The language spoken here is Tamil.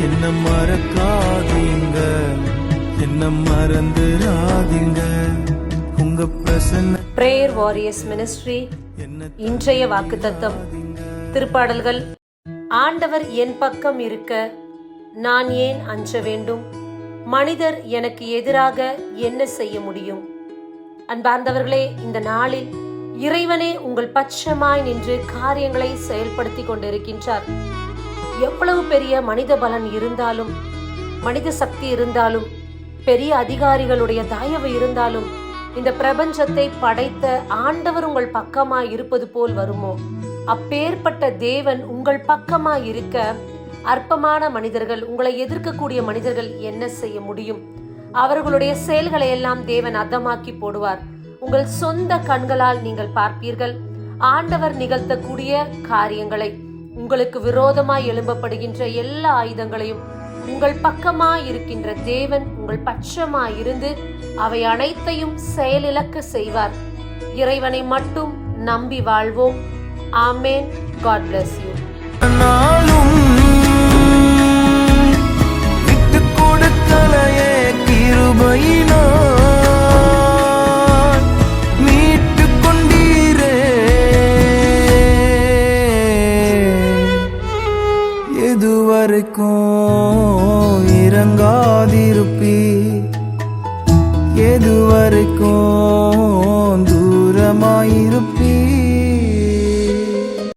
என்ன மறக்காதீங்க? என்ன மறந்துடாதீங்க? உங்க பிரசன்ன பிரேயர் வாரியர்ஸ் மினிஸ்ட்ரி இன்றைய வாக்குத்தத்தம். திருப்பாடல்கள் ஆண்டவர் என் பக்கம் இருக்க நான் ஏன் அஞ்ச வேண்டும்? மனிதர் எனக்கு எதிராக என்ன செய்ய முடியும்? அன்பார்ந்தவர்களே இந்த நாளில் இறைவனே உங்கள் பட்சமாய் நின்று காரியங்களை செயல்படுத்தி கொண்டிருக்கின்றார். எவ்வளவு பெரிய மனித பலன் இருந்தாலும் மனித சக்தி இருந்தாலும் பெரிய அதிகாரிகளுடைய தயவு இருந்தாலும் இந்த பிரபஞ்சத்தை படைத்த ஆண்டவர் உங்கள் பக்கமா இருப்பது போல் வருமோ? அப்பேற்பட்ட தேவன் உங்கள் பக்கமா இருக்க அற்பமான மனிதர்கள் உங்களை எதிர்க்கக்கூடிய மனிதர்கள் என்ன செய்ய முடியும்? அவர்களுடைய செயல்களை எல்லாம் தேவன் அதமாக்கி போடுவார். உங்கள் சொந்த கண்களால் நீங்கள் பார்ப்பீர்கள். ஆண்டவர் நிகழ்த்தக்கூடிய காரியங்களை. உங்களுக்கு விரோதமாய் எழும்பப்படுகின்ற எல்லா ஆயுதங்களையும் உங்கள் பக்கமாய் இருக்கின்ற தேவன் உங்கள் பட்சமாய் இருந்து அவை அனைத்தையும் செயலிழக்க செய்வார். இறைவனை மட்டும் நம்பி வாழ்வோம். ஆமேன். காட் பிளஸ் யூ எதுவரைக்கும் இறங்காதிருப்பி எதுவரைக்கும்